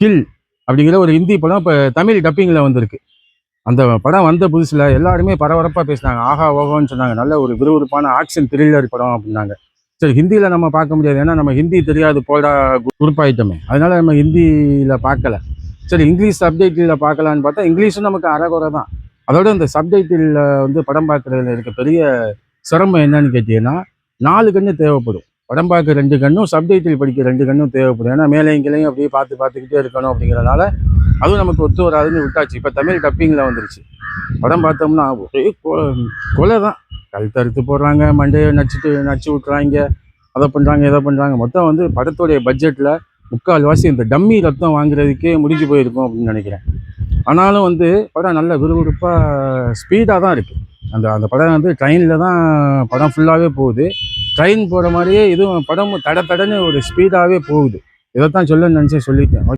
Kill அப்படிங்கிற ஒரு ஹிந்தி படம் இப்போ தமிழ் டப்பிங்கில் வந்திருக்கு. அந்த படம் வந்த புதுசில் எல்லாருமே பரபரப்பாக பேசினாங்க. ஆஹா ஓஹோன்னு சொன்னாங்க. நல்ல ஒரு விறுவிறுப்பான ஆக்ஷன் த்ரில்லர் படம் அப்படின்னாங்க. சரி ஹிந்தியில் நம்ம பார்க்க முடியாது. ஏன்னா நம்ம ஹிந்தி தெரியாது போடா குரூப் ஆகிட்டோமே அதனால நம்ம ஹிந்தியில் பார்க்கல. சரி இங்கிலீஷ் சப்ஜெக்டில் பார்க்கலான்னு பார்த்தா இங்கிலீஷும் நமக்கு அறகுறை தான். அதோட இந்த சப்ஜெக்டில் வந்து படம் பார்க்குறதுல இருக்க பெரிய சிரமம் என்னன்னு கேட்டீங்கன்னா நாலு கண்ணு தேவைப்படும். படம் பார்க்க ரெண்டு கண்ணும் சப்டைட்டில் படிக்க ரெண்டு கண்ணும் தேவைப்படும். ஏன்னா மேலே கீழையும் அப்படியே பார்த்து பார்த்துக்கிட்டே இருக்கணும் அப்படிங்கிறனால அதுவும் நமக்கு ஒத்து வராதுன்னு விட்டாச்சு. இப்போ தமிழ் டப்பிங்கில் வந்துருச்சு. படம் பார்த்தோம்னா ஒரே கொ- கொலை தான். கல் தறுத்து போடுறாங்க மண்டையை நச்சுட்டு நச்சு விட்றாங்க அதை பண்ணுறாங்க இதை பண்ணுறாங்க மொத்தம் வந்து படத்துடைய பட்ஜெட்டில் முக்கால்வாசி இந்த டம்மி ரத்தம் வாங்குறதுக்கே முடிஞ்சு போயிருக்கும் அப்படின்னு நினைக்கிறேன். ஆனாலும் வந்து படம் நல்ல விறுவிறுப்பாக ஸ்பீடாக தான் இருக்குது அந்த அந்த படம் வந்து ட்ரெயினில் தான் படம் ஃபுல்லாகவே போகுது. ட்ரெயின் போகிற மாதிரியே இதுவும் படமும் தட தடன்னு ஒரு ஸ்பீடாகவே போகுது. இதைத்தான் சொல்ல நினச்சி சொல்லிட்டேன்.